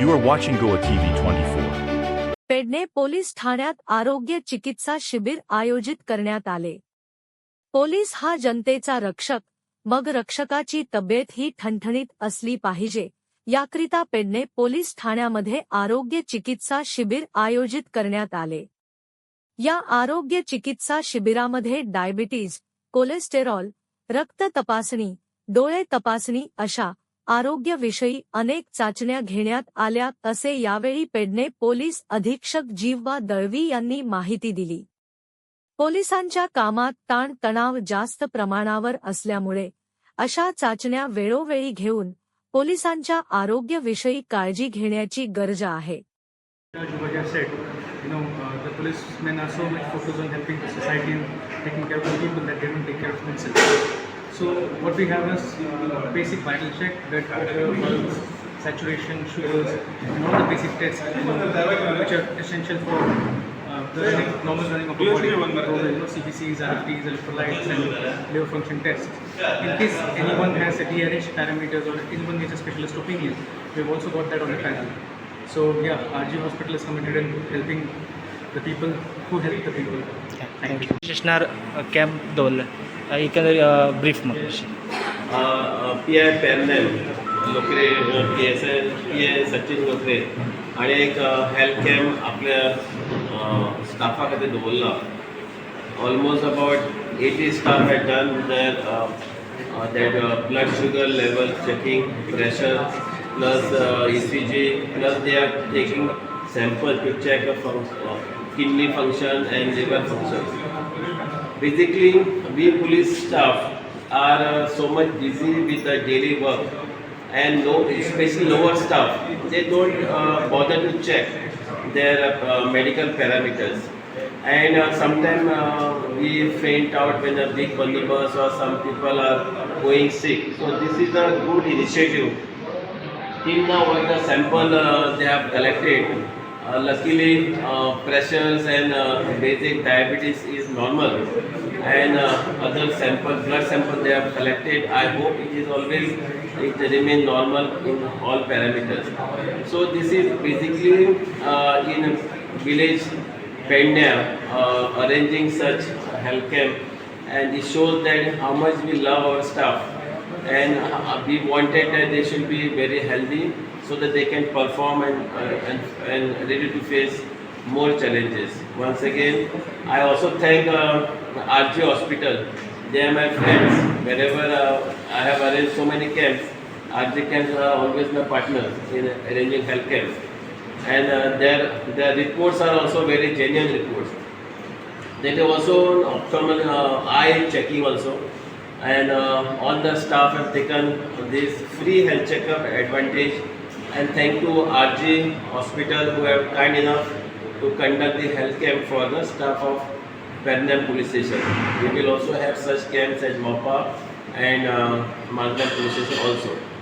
You are watching Goa TV twenty four Pedne police ठाण्यात आरोग्य चिकित्सा शिबिर आयोजित करण्यात आले. पोलीस हा जनतेचा रक्षक मग रक्षकाची तब्येत ही ठणठणीत असली पाहिजे याकरिता पेडणे पोलीस ठाण्यामध्ये आरोग्य चिकित्सा शिबिर आयोजित करण्यात आले. या आरोग्य चिकित्सा शिबिरामध्ये डायबिटीज कोलेस्टेरॉल रक्त तपासणी डोळे तपासणी अशा आरोग्यविषयी अनेक चाचण्या घेण्यात आल्या असे यावेळी पेडणे पोलीस अधीक्षक जीववा दळवी यांनी माहिती दिली. पोलिसांच्या कामात ताणतणाव जास्त प्रमाणावर असल्यामुळे अशा चाचण्या वेळोवेळी घेऊन पोलिसांच्या आरोग्यविषयी काळजी घेण्याची गरज आहे. So what we have is uh, basic vital check, blood pressure, pulse, saturation, sugars, and all the basic tests which are essential for uh, the running, normal running of the body. So you know, CBCs, RFTs, electrolytes, and liver function tests. In case anyone has a DRH parameters or anyone needs a specialist opinion, we've also got that on the panel. So yeah, RG Hospital is committed in helping the people who help the people. Thank, you. Krishnar uh, Camp Dole. एकंदरीत brief मग. P I पेरनेल Lokre P S L P I Sachin Lokre आणि एक health camp आपल्या स्टाफा खातीर दवरला almost about eighty staff had done that that blood sugar level checking pressure plus E C G plus they are taking sample to check kidney function and liver function Basically, we police staff are uh, so much busy with the daily work, and no, especially lower staff, they don't uh, bother to check their uh, medical parameters. And uh, sometimes uh, we faint out when a big bandobas or some people are going sick. So this is a good initiative. Till now, what the sample uh, they have collected, uh, luckily uh, pressures and uh, basic diabetes is normal, and uh, other sample, blood sample they have collected. I hope it is always it remain normal in all parameters. So this is basically uh, in village Pendya uh, arranging such health camp, and it shows that how much we love our staff and we wanted that they should be very healthy so that they can perform and, uh, and, and ready to face more challenges. Once again, I also thank uh, RG Hospital. They are my friends. Wherever uh, I have arranged so many camps, RG camps are always my partners in arranging health camps. And uh, their, their reports are also very genuine reports. They do also ophthalmal uh, eye checking also and uh, all the staff have taken this free health checkup advantage and thank to RG hospital who have kind enough to conduct the health camp for the staff of Pernam police station. We will also have such camps at Mopa and uh, police station also.